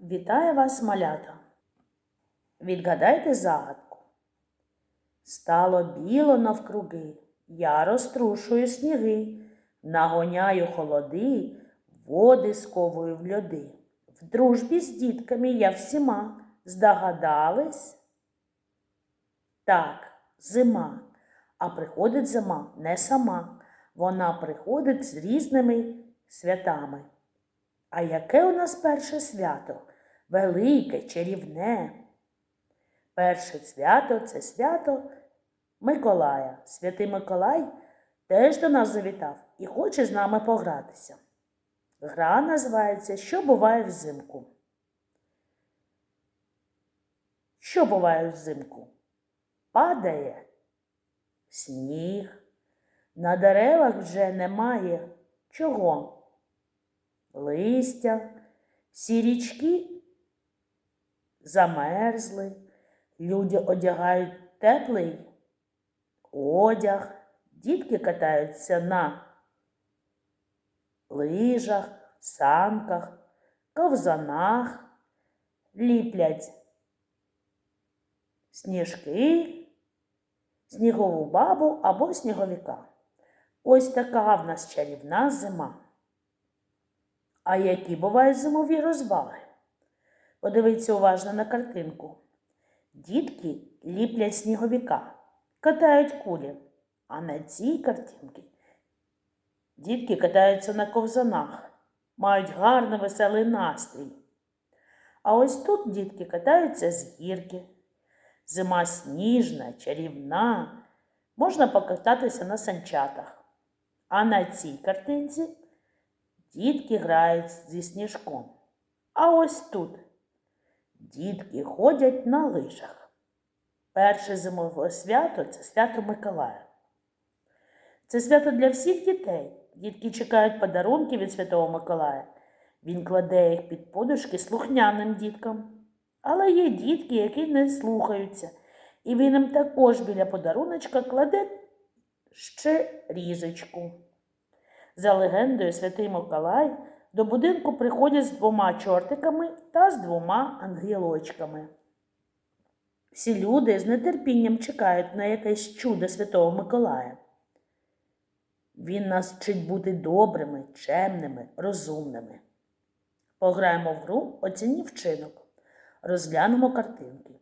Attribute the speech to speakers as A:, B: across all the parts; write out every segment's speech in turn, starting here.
A: Вітаю вас, малята. Відгадайте загадку. Стало біло навкруги, я розтрушую сніги, нагоняю холоди, води сковую в льоди. В дружбі з дітками я всіма здогадались? Так, зима. А приходить зима не сама. Вона приходить з різними святами. А яке у нас перше свято? Велике, чарівне. Перше свято це свято Миколая. Святий Миколай теж до нас завітав і хоче з нами погратися. Гра називається Що буває взимку? Що буває взимку? Падає сніг. На деревах вже немає чого? Листя, всі річки замерзли, люди одягають теплий одяг, дітки катаються на лижах, санках, ковзанах, ліплять сніжки, снігову бабу або сніговика. Ось така в нас чарівна зима. А які бувають зимові розваги? Подивіться уважно на картинку. Дітки ліплять сніговіка, катають кулі, а на цій картинці дітки катаються на ковзанах, мають гарний веселий настрій. А ось тут дітки катаються з гірки. Зима сніжна, чарівна, можна покататися на санчатах. А на цій картинці Дітки грають зі сніжком. А ось тут дітки ходять на лижах. Перше зимове свято це свято Миколая. Це свято для всіх дітей. Дітки чекають подарунки від Святого Миколая. Він кладе їх під подушки слухняним діткам. Але є дітки, які не слухаються, і він їм також біля подаруночка кладе ще різочку. За легендою, святий Миколай до будинку приходять з двома чортиками та з двома ангелочками. Всі люди з нетерпінням чекають на якесь чудо Святого Миколая. Він нас вчить бути добрими, чемними, розумними. Пограємо в гру оціні вчинок, розглянемо картинки.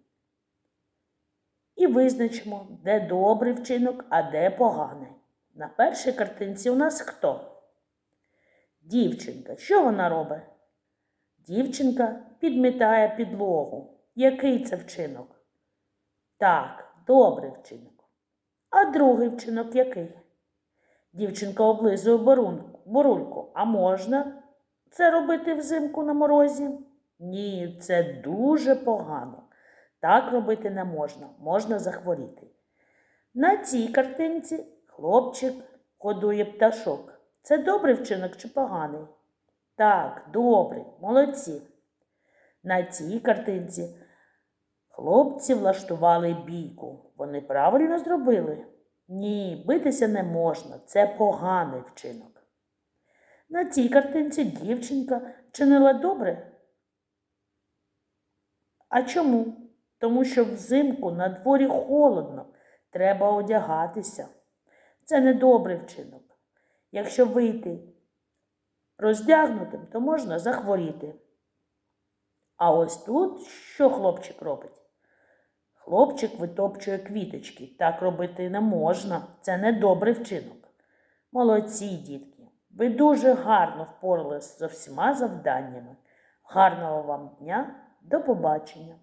A: І визначимо, де добрий вчинок, а де поганий. На першій картинці у нас хто? Дівчинка. Що вона робить? Дівчинка підмітає підлогу. Який це вчинок? Так, добрий вчинок. А другий вчинок який? Дівчинка облизує борунку, бурульку. А можна це робити взимку на морозі? Ні, це дуже погано. Так робити не можна, можна захворіти. На цій картинці Хлопчик годує пташок. Це добрий вчинок чи поганий? Так, добрий, молодці. На цій картинці хлопці влаштували бійку. Вони правильно зробили? Ні, битися не можна, це поганий вчинок. На цій картинці дівчинка вчинила добре. А чому? Тому що взимку на дворі холодно, треба одягатися. Це недобрий вчинок. Якщо вийти роздягнутим, то можна захворіти. А ось тут що хлопчик робить? Хлопчик витопчує квіточки. Так робити не можна. Це недобрий вчинок. Молодці, дітки, ви дуже гарно впоралися з всіма завданнями. Гарного вам дня, до побачення!